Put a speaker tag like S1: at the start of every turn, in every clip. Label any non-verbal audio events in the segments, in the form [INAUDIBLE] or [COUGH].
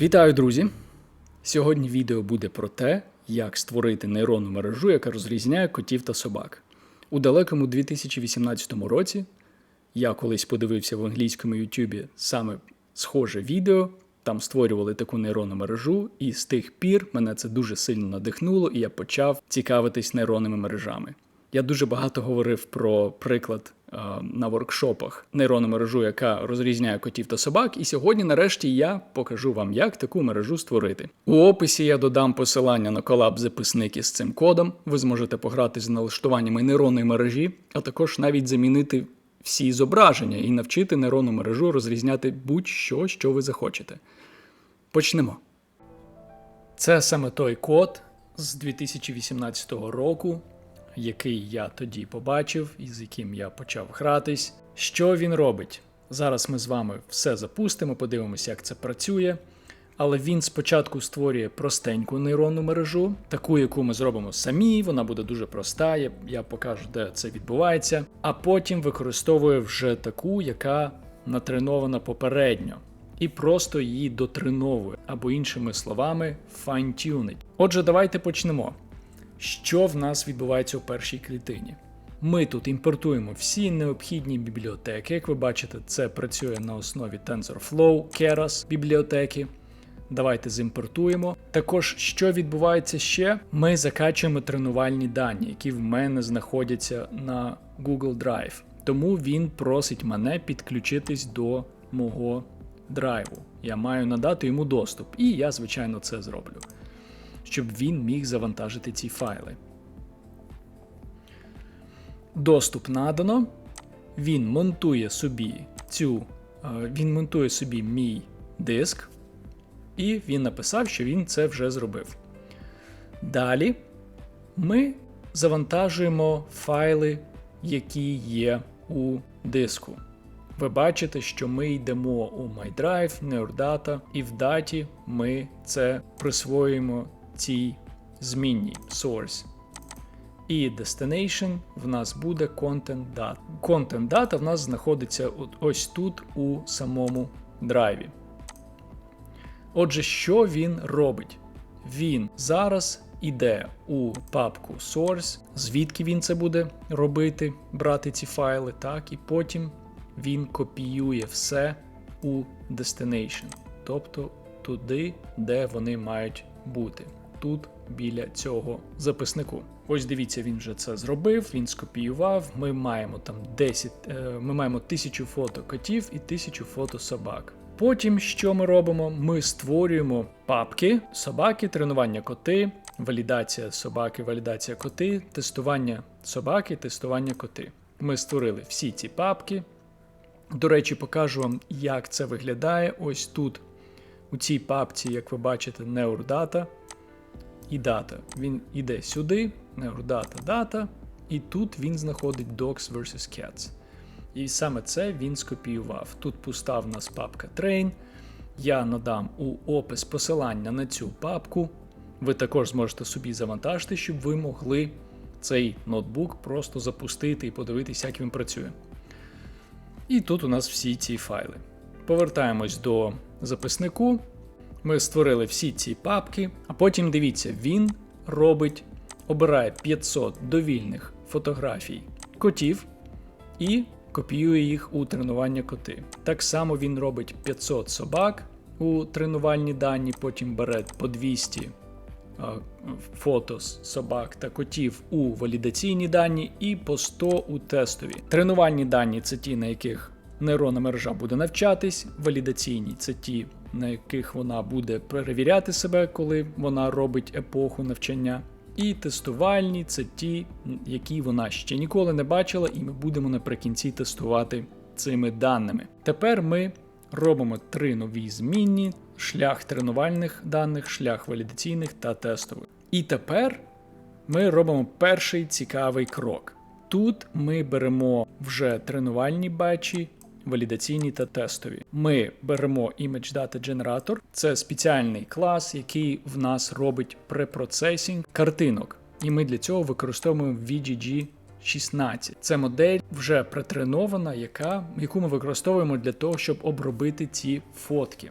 S1: Вітаю, друзі! Сьогодні відео буде про те, як створити нейронну мережу, яка розрізняє котів та собак. У далекому 2018 році я колись подивився в англійському Ютубі саме схоже відео. Там створювали таку нейронну мережу, і з тих пір мене це дуже сильно надихнуло, і я почав цікавитись нейронними мережами. Я дуже багато говорив про приклад е, на воркшопах нейронну мережу, яка розрізняє котів та собак. І сьогодні, нарешті, я покажу вам, як таку мережу створити. У описі я додам посилання на колаб записники з цим кодом. Ви зможете пограти з налаштуваннями нейронної мережі, а також навіть замінити всі зображення і навчити нейронну мережу розрізняти будь-що, що ви захочете. Почнемо. Це саме той код з 2018 року, який я тоді побачив і з яким я почав гратись. Що він робить? Зараз ми з вами все запустимо, подивимося, як це працює. Але він спочатку створює простеньку нейронну мережу, таку, яку ми зробимо самі, вона буде дуже проста, я, покажу, де це відбувається. А потім використовує вже таку, яка натренована попередньо, і просто її дотреновує, або іншими словами, fine-tunить. Отже, давайте почнемо. Що в нас відбувається у першій клітині? Ми тут імпортуємо всі необхідні бібліотеки. Як ви бачите, це працює на основі TensorFlow, Keras бібліотеки. Давайте зімпортуємо. Також, що відбувається ще, ми закачуємо тренувальні дані, які в мене знаходяться на Google Drive. Тому він просить мене підключитись до мого драйву. Я маю надати йому доступ, і я, звичайно, це зроблю, щоб він міг завантажити ці файли. Доступ надано. Він монтує собі цю, е, він монтує собі мій диск, і він написав, що він це вже зробив. Далі ми завантажуємо файли, які є у диску. Ви бачите, що ми йдемо у MyDrive, NeurData, і в даті ми це присвоюємо цій змінній source. І destination в нас буде content data. Content data в нас знаходиться ось тут у самому драйві. Отже, що він робить? Він зараз іде у папку source, звідки він це буде робити, брати ці файли, так, і потім він копіює все у destination, тобто туди, де вони мають бути. Тут біля цього записнику. Ось дивіться, він вже це зробив, він скопіював. Ми маємо там 10, е, ми маємо тисячу фото котів і тисячу фото собак. Потім що ми робимо? Ми створюємо папки, собаки, тренування коти, валідація собаки, валідація коти, тестування собаки, тестування коти. Ми створили всі ці папки. До речі, покажу вам, як це виглядає. Ось тут, у цій папці, як ви бачите, NeurData і дата. Він іде сюди, NeurData, дата, і тут він знаходить Dogs vs Cats. І саме це він скопіював. Тут пуста в нас папка Train. Я надам у опис посилання на цю папку. Ви також зможете собі завантажити, щоб ви могли цей ноутбук просто запустити і подивитися, як він працює. І тут у нас всі ці файли. Повертаємось до записнику. Ми створили всі ці папки, а потім дивіться, він робить, обирає 500 довільних фотографій котів і копіює їх у тренування коти. Так само він робить 500 собак у тренувальні дані, потім бере по 200 фото з собак та котів у валідаційні дані і по 100 у тестові. Тренувальні дані це ті, на яких нейронна мережа буде навчатись, валідаційні це ті, на яких вона буде перевіряти себе, коли вона робить епоху навчання. І тестувальні це ті, які вона ще ніколи не бачила, і ми будемо наприкінці тестувати цими даними. Тепер ми робимо три нові змінні: шлях тренувальних даних, шлях валідаційних та тестових. І тепер ми робимо перший цікавий крок. Тут ми беремо вже тренувальні бачі, валідаційні та тестові. Ми беремо Image Data Generator, це спеціальний клас, який в нас робить препроцесінг картинок. І ми для цього використовуємо VGG 16. Це модель вже претренована, яка, яку ми використовуємо для того, щоб обробити ці фотки.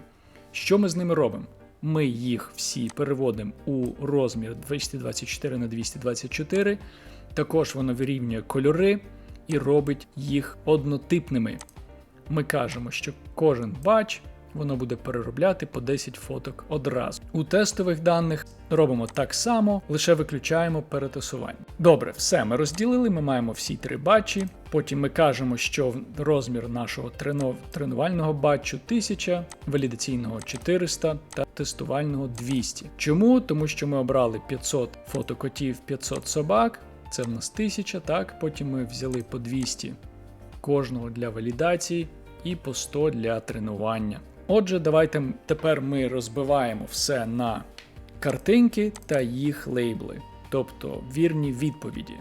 S1: Що ми з ними робимо? ми їх всі переводимо у розмір 224 на 224. Також воно вирівнює кольори і робить їх однотипними. Ми кажемо, що кожен бач воно буде переробляти по 10 фоток одразу. У тестових даних робимо так само, лише виключаємо перетасування. Добре, все ми розділили. Ми маємо всі три бачі. Потім ми кажемо, що розмір нашого тренов... тренувального батчу 1000, валідаційного 400 та тестувального 200. Чому? Тому що ми обрали 500 фотокотів, 500 собак. Це в нас 1000, так. Потім ми взяли по 200 кожного для валідації і по 100 для тренування. Отже, давайте тепер ми розбиваємо все на картинки та їх лейбли, тобто вірні відповіді.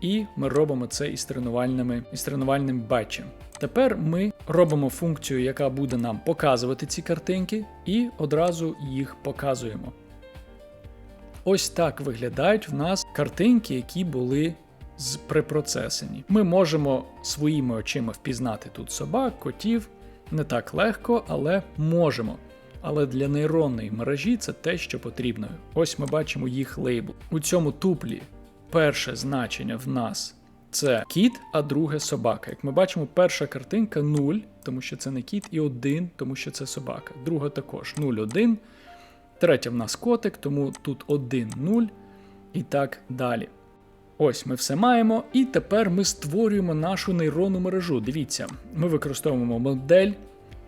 S1: І ми робимо це із тренувальними, із тренувальним батчем. Тепер ми робимо функцію, яка буде нам показувати ці картинки, і одразу їх показуємо. Ось так виглядають в нас картинки, які були препроцесені. Ми можемо своїми очима впізнати тут собак, котів. Не так легко, але можемо. Але для нейронної мережі це те, що потрібно. Ось ми бачимо їх лейбл. У цьому туплі перше значення в нас це кіт, а друге собака. Як ми бачимо, перша картинка 0, тому що це не кіт, і 1, тому що це собака. Друга також 0, 1. Третя в нас котик, тому тут 1, 0 і так далі. Ось ми все маємо, і тепер ми створюємо нашу нейронну мережу. Дивіться, ми використовуємо модель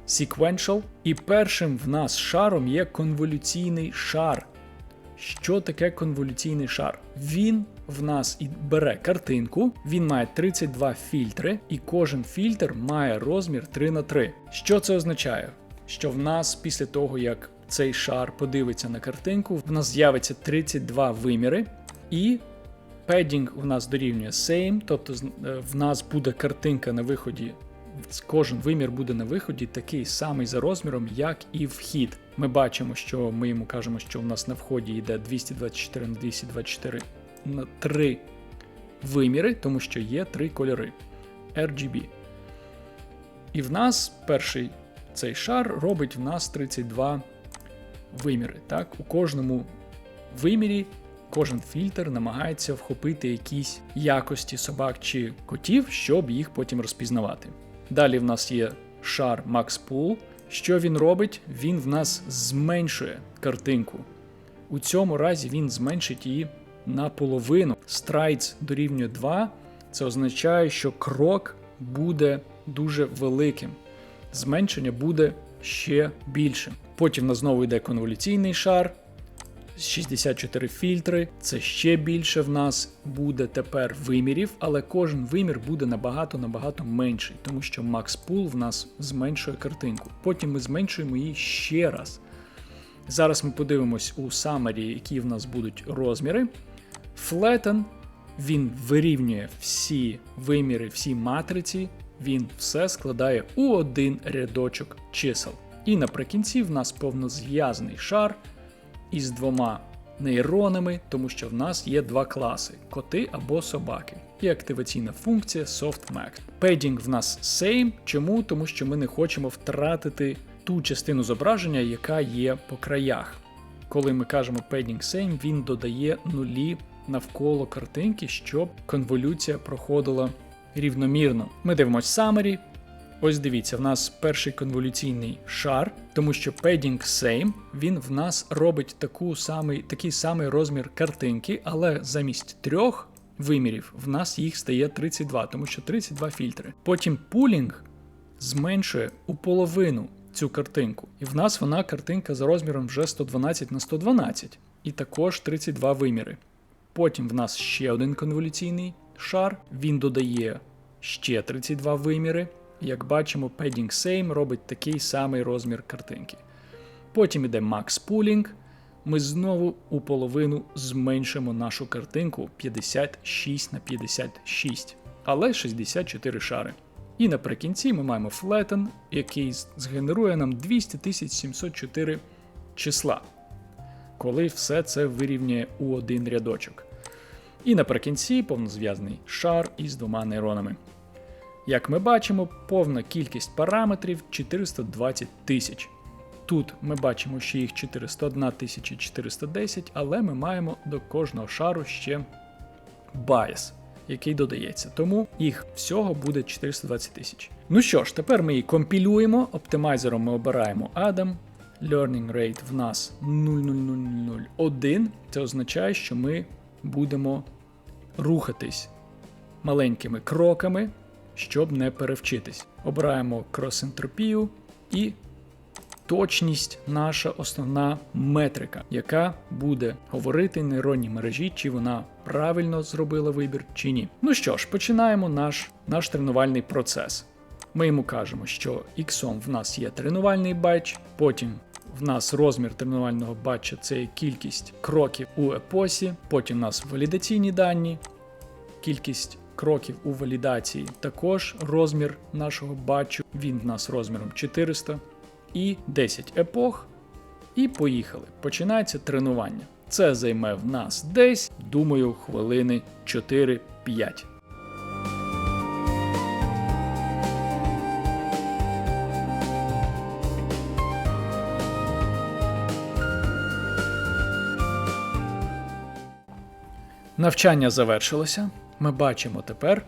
S1: Sequential, і першим в нас шаром є конволюційний шар. Що таке конволюційний шар? Він в нас і бере картинку, він має 32 фільтри, і кожен фільтр має розмір 3 на 3. Що це означає? Що в нас після того, як цей шар подивиться на картинку, в нас з'явиться 32 виміри, і Педінг у нас дорівнює same, тобто е, в нас буде картинка на виході. Кожен вимір буде на виході такий самий за розміром, як і вхід. Ми бачимо, що ми йому кажемо, що в нас на вході йде 224 на 224 на 3 виміри, тому що є три кольори RGB. І в нас перший цей шар робить в нас 32 виміри. Так? У кожному вимірі Кожен фільтр намагається вхопити якісь якості собак чи котів, щоб їх потім розпізнавати. Далі в нас є шар Max Pool. Що він робить? Він в нас зменшує картинку. У цьому разі він зменшить її наполовину. Страйдс дорівнює 2. Це означає, що крок буде дуже великим. Зменшення буде ще більшим. Потім на знову йде конволюційний шар. 64 фільтри. Це ще більше в нас буде тепер вимірів, але кожен вимір буде набагато-набагато менший, тому що Max Pool в нас зменшує картинку. Потім ми зменшуємо її ще раз. Зараз ми подивимось у Summary, які в нас будуть розміри. Flatten, він вирівнює всі виміри, всі матриці, він все складає у один рядочок чисел. І наприкінці в нас повнозв'язаний шар із двома нейронами, тому що в нас є два класи коти або собаки. І активаційна функція SoftMax. Padding в нас same. Чому? Тому що ми не хочемо втратити ту частину зображення, яка є по краях. Коли ми кажемо padding same, він додає нулі навколо картинки, щоб конволюція проходила рівномірно. Ми дивимося summary, Ось дивіться, в нас перший конволюційний шар, тому що padding same, він в нас робить таку самий, такий самий розмір картинки, але замість трьох вимірів в нас їх стає 32, тому що 32 фільтри. Потім пулінг зменшує у половину цю картинку. І в нас вона картинка за розміром вже 112 на 112, і також 32 виміри. Потім в нас ще один конволюційний шар, він додає ще 32 виміри. Як бачимо, Padding Same робить такий самий розмір картинки. Потім іде Max Pooling. Ми знову у половину зменшимо нашу картинку 56 на 56, але 64 шари. І наприкінці ми маємо Flatten, який згенерує нам 200 704 числа, коли все це вирівнює у один рядочок. І наприкінці повнозв'язаний шар із двома нейронами. Як ми бачимо, повна кількість параметрів 420 тисяч. Тут ми бачимо, що їх 401 410, але ми маємо до кожного шару ще bias, який додається. Тому їх всього буде 420 тисяч. Ну що ж, тепер ми її компілюємо. Оптимайзером ми обираємо Adam. Learning rate в нас 0,0001. Це означає, що ми будемо рухатись маленькими кроками, щоб не перевчитись. Обираємо крос-ентропію і точність наша основна метрика, яка буде говорити нейронній мережі, чи вона правильно зробила вибір, чи ні. Ну що ж, починаємо наш, наш тренувальний процес. Ми йому кажемо, що іксом в нас є тренувальний батч, потім в нас розмір тренувального батча це кількість кроків у епосі, потім у нас валідаційні дані, кількість кроків у валідації, також розмір нашого батчу, він в нас розміром 400 і 10 епох. І поїхали. Починається тренування. Це займе в нас десь, думаю, хвилини 4-5. Навчання завершилося. Ми бачимо тепер,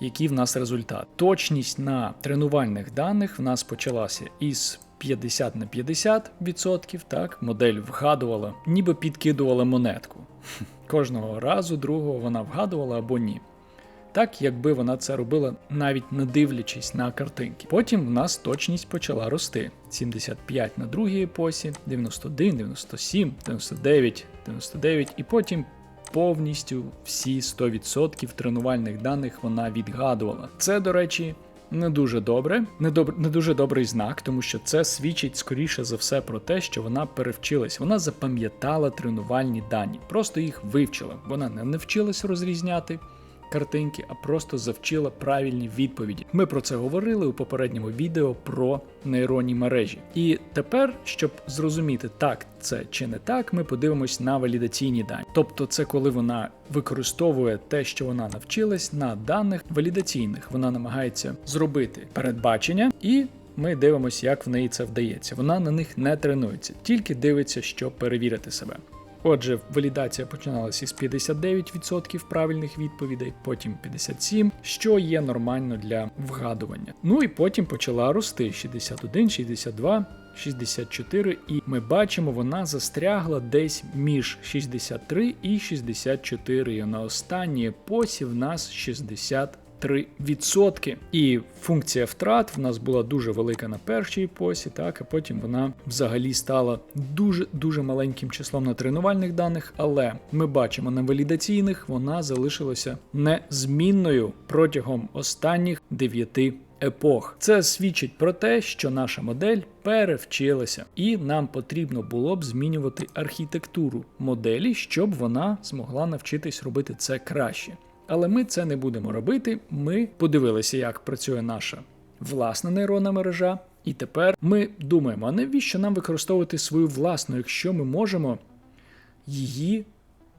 S1: який в нас результат. Точність на тренувальних даних в нас почалася із 50 на 50%. Так, модель вгадувала, ніби підкидувала монетку. [LAUGHS] Кожного разу другого вона вгадувала або ні. Так, якби вона це робила, навіть не дивлячись на картинки. Потім в нас точність почала рости: 75 на другій епосі, 91, 97, 99, 99 і потім повністю всі 100% тренувальних даних вона відгадувала. Це, до речі, не дуже добре, не, доб... не дуже добрий знак, тому що це свідчить скоріше за все про те, що вона перевчилась. Вона запам'ятала тренувальні дані, просто їх вивчила. Вона не навчилась розрізняти. Картинки, а просто завчила правильні відповіді. Ми про це говорили у попередньому відео про нейронні мережі. І тепер, щоб зрозуміти, так це чи не так, ми подивимось на валідаційні дані. Тобто, це коли вона використовує те, що вона навчилась на даних валідаційних. Вона намагається зробити передбачення і. Ми дивимося, як в неї це вдається. Вона на них не тренується, тільки дивиться, щоб перевірити себе. Отже, валідація починалася із 59% правильних відповідей, потім 57%, що є нормально для вгадування. Ну і потім почала рости 61, 62, 64, і ми бачимо, вона застрягла десь між 63 і 64. І на останній епосі в нас 60. 3%. І функція втрат в нас була дуже велика на першій посі, так, а потім вона взагалі стала дуже-дуже маленьким числом на тренувальних даних, але ми бачимо на валідаційних вона залишилася незмінною протягом останніх 9 епох. Це свідчить про те, що наша модель перевчилася, і нам потрібно було б змінювати архітектуру моделі, щоб вона змогла навчитись робити це краще. Але ми це не будемо робити. Ми подивилися, як працює наша власна нейронна мережа. І тепер ми думаємо, а навіщо нам використовувати свою власну, якщо ми можемо її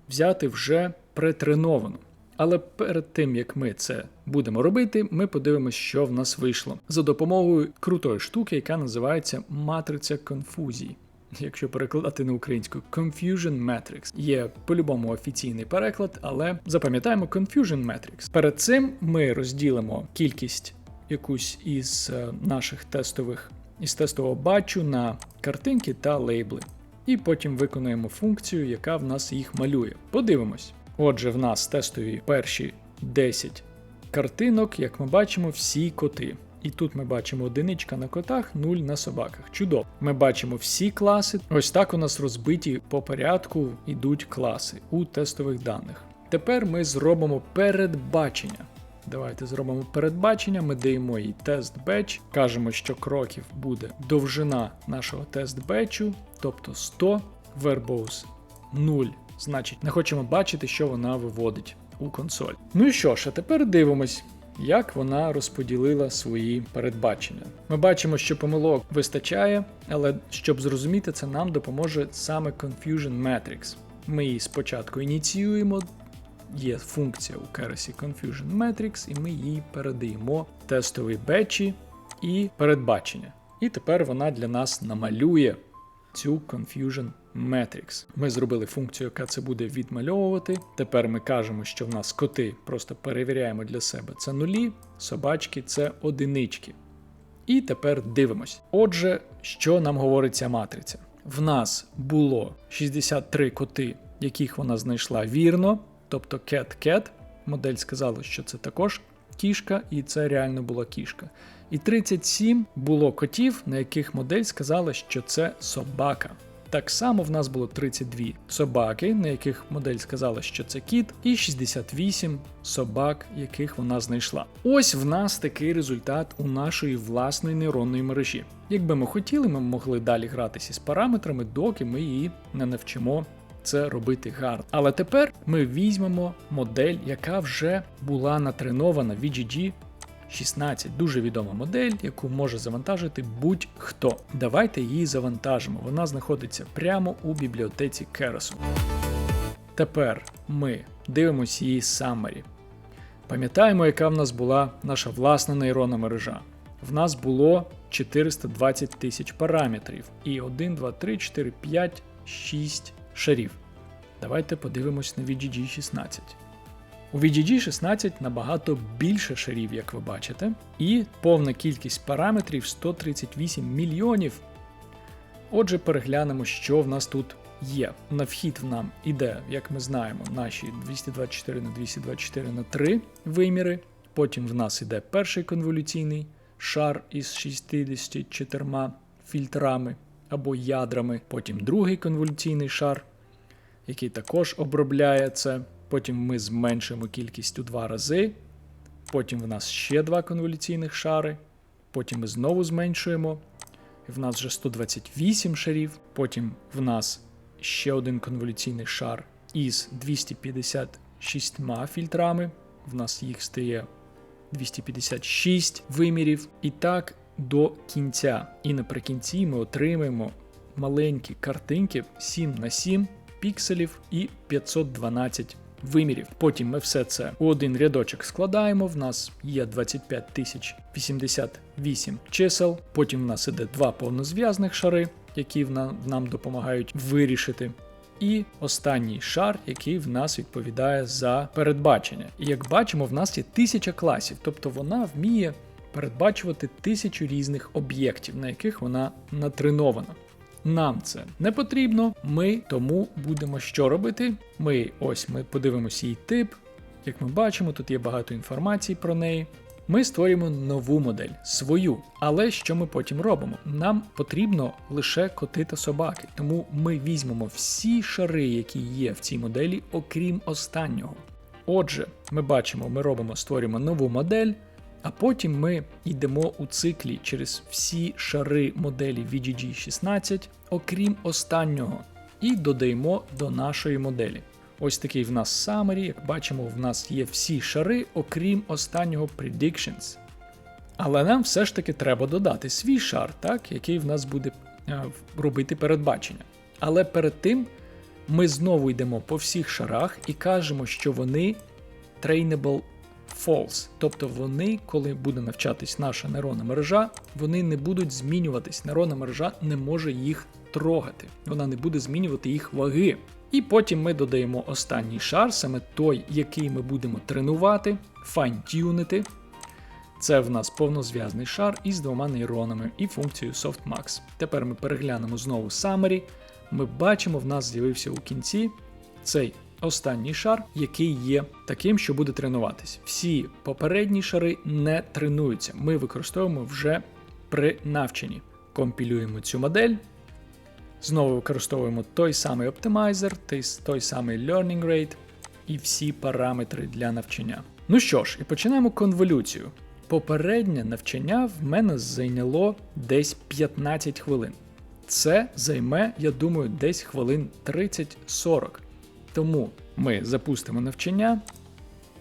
S1: взяти вже претреновану. Але перед тим як ми це будемо робити, ми подивимося, що в нас вийшло за допомогою крутої штуки, яка називається матриця конфузії якщо перекладати на українську, Confusion Matrix. Є по-любому офіційний переклад, але запам'ятаємо Confusion Matrix. Перед цим ми розділимо кількість якусь із е, наших тестових із тестового бачу на картинки та лейбли. І потім виконуємо функцію, яка в нас їх малює. Подивимось. Отже, в нас тестові перші 10 картинок, як ми бачимо, всі коти. І тут ми бачимо одиничка на котах, нуль на собаках. Чудово. Ми бачимо всі класи. Ось так у нас розбиті по порядку йдуть класи у тестових даних. Тепер ми зробимо передбачення. Давайте зробимо передбачення, ми даємо їй тест беч, кажемо, що кроків буде довжина нашого тест бечу, тобто 100, verbose 0. Значить, не хочемо бачити, що вона виводить у консоль. Ну і що ж, а тепер дивимось як вона розподілила свої передбачення. Ми бачимо, що помилок вистачає, але щоб зрозуміти це, нам допоможе саме Confusion Matrix. Ми її спочатку ініціюємо. Є функція у Keras Confusion Matrix, і ми їй передаємо тестові бечі і передбачення. І тепер вона для нас намалює цю Confusion Matrix. Ми зробили функцію, яка це буде відмальовувати. Тепер ми кажемо, що в нас коти просто перевіряємо для себе це нулі, собачки це одинички. І тепер дивимось. Отже, що нам говорить ця матриця? В нас було 63 коти, яких вона знайшла вірно, тобто cat-cat. Модель сказала, що це також кішка, і це реально була кішка. І 37 було котів, на яких модель сказала, що це собака. Так само в нас було 32 собаки, на яких модель сказала, що це кіт, і 68 собак, яких вона знайшла. Ось в нас такий результат у нашої власної нейронної мережі. Якби ми хотіли, ми могли далі гратися з параметрами, доки ми її не навчимо це робити гарно. Але тепер ми візьмемо модель, яка вже була натренована VGG 16 дуже відома модель, яку може завантажити будь-хто. Давайте її завантажимо. Вона знаходиться прямо у бібліотеці Keras. Тепер ми дивимося її summary. Пам'ятаємо, яка в нас була наша власна нейронна мережа. В нас було 420 тисяч параметрів і 1, 2, 3, 4, 5, 6 шарів. Давайте подивимось на VGG 16. У VGG 16 набагато більше шарів, як ви бачите, і повна кількість параметрів 138 мільйонів. Отже, переглянемо, що в нас тут є. На вхід в нам іде, як ми знаємо, наші 224 на 224 на 3 виміри. Потім в нас іде перший конволюційний шар із 64 фільтрами або ядрами. Потім другий конволюційний шар, який також обробляє це. Потім ми зменшуємо кількість у два рази. Потім в нас ще два конволюційних шари. Потім ми знову зменшуємо. В нас вже 128 шарів. Потім в нас ще один конволюційний шар із 256 фільтрами. В нас їх стає 256 вимірів. І так до кінця. І наприкінці ми отримаємо маленькі картинки 7 на 7 пікселів і 512 вимірів. Потім ми все це у один рядочок складаємо. В нас є 25 тисяч 88 чисел. Потім в нас іде два повнозв'язних шари, які нам допомагають вирішити. І останній шар, який в нас відповідає за передбачення. І як бачимо, в нас є тисяча класів, тобто вона вміє передбачувати тисячу різних об'єктів, на яких вона натренована. Нам це не потрібно. Ми тому будемо що робити. Ми ось ми подивимося її тип. Як ми бачимо, тут є багато інформації про неї. Ми створюємо нову модель, свою. Але що ми потім робимо? Нам потрібно лише коти та собаки. Тому ми візьмемо всі шари, які є в цій моделі, окрім останнього. Отже, ми бачимо, ми робимо, створюємо нову модель. А потім ми йдемо у циклі через всі шари моделі VGG 16, окрім останнього, і додаємо до нашої моделі. Ось такий в нас summary, як бачимо, в нас є всі шари, окрім останнього predictions. Але нам все ж таки треба додати свій шар, так, який в нас буде е, робити передбачення. Але перед тим ми знову йдемо по всіх шарах і кажемо, що вони trainable false. Тобто вони, коли буде навчатись наша нейронна мережа, вони не будуть змінюватись. Нейронна мережа не може їх трогати, вона не буде змінювати їх ваги. І потім ми додаємо останній шар, саме той, який ми будемо тренувати, файн-тюнити. Це в нас повнозв'язний шар із двома нейронами і функцією softmax. Тепер ми переглянемо знову summary. Ми бачимо, в нас з'явився у кінці цей останній шар, який є таким, що буде тренуватись. Всі попередні шари не тренуються. Ми використовуємо вже при навчанні. Компілюємо цю модель. Знову використовуємо той самий оптимайзер, той самий learning rate і всі параметри для навчання. Ну що ж, і починаємо конволюцію. Попереднє навчання в мене зайняло десь 15 хвилин. Це займе, я думаю, десь хвилин 30-40. Тому ми запустимо навчання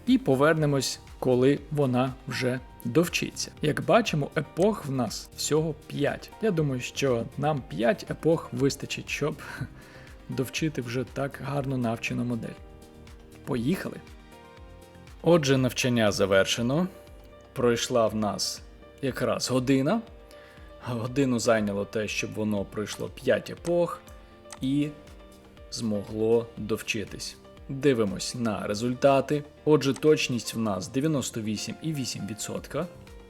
S1: і повернемось, коли вона вже довчиться. Як бачимо, епох в нас всього 5. Я думаю, що нам 5 епох вистачить, щоб [LAUGHS] довчити вже так гарно навчену модель. Поїхали! Отже, навчання завершено. Пройшла в нас якраз година. Годину зайняло те, щоб воно пройшло 5 епох і змогло довчитись. Дивимось на результати. Отже, точність в нас 98,8%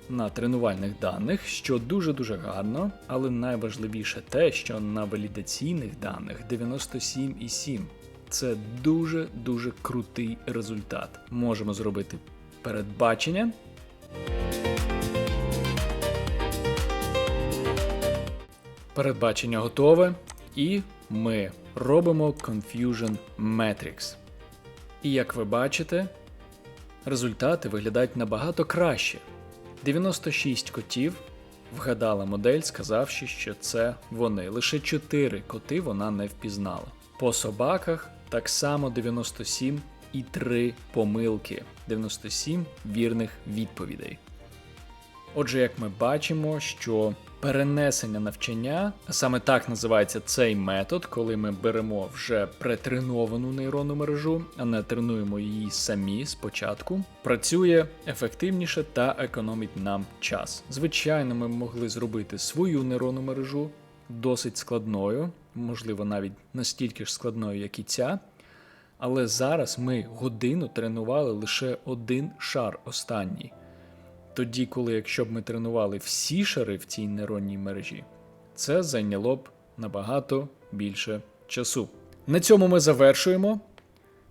S1: на тренувальних даних, що дуже-дуже гарно, але найважливіше те, що на валідаційних даних 97,7%. Це дуже-дуже крутий результат. Можемо зробити передбачення. Передбачення готове, і ми робимо Confusion Matrix. І як ви бачите, результати виглядають набагато краще. 96 котів вгадала модель, сказавши, що це вони. Лише 4 коти вона не впізнала. По собаках так само 97 і 3 помилки, 97 вірних відповідей. Отже, як ми бачимо, що перенесення навчання, саме так називається цей метод, коли ми беремо вже претреновану нейронну мережу, а не тренуємо її самі спочатку, працює ефективніше та економить нам час. Звичайно, ми могли зробити свою нейронну мережу досить складною, можливо, навіть настільки ж складною, як і ця. Але зараз ми годину тренували лише один шар останній. Тоді, коли якщо б ми тренували всі шари в цій нейронній мережі, це зайняло б набагато більше часу. На цьому ми завершуємо.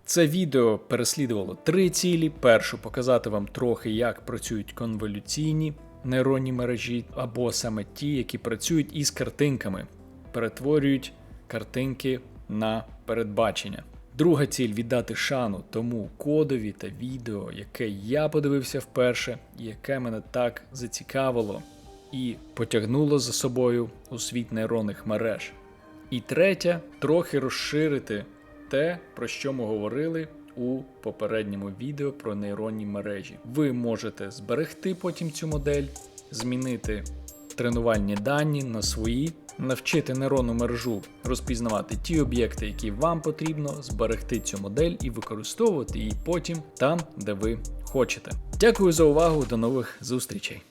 S1: Це відео переслідувало три цілі: першу показати вам трохи, як працюють конволюційні нейронні мережі, або саме ті, які працюють із картинками, перетворюють картинки на передбачення. Друга ціль віддати шану тому кодові та відео, яке я подивився вперше, і яке мене так зацікавило і потягнуло за собою у світ нейронних мереж. І третя трохи розширити те, про що ми говорили у попередньому відео про нейронні мережі. Ви можете зберегти потім цю модель, змінити тренувальні дані на свої навчити нейронну мережу розпізнавати ті об'єкти, які вам потрібно, зберегти цю модель і використовувати її потім там, де ви хочете. Дякую за увагу, до нових зустрічей!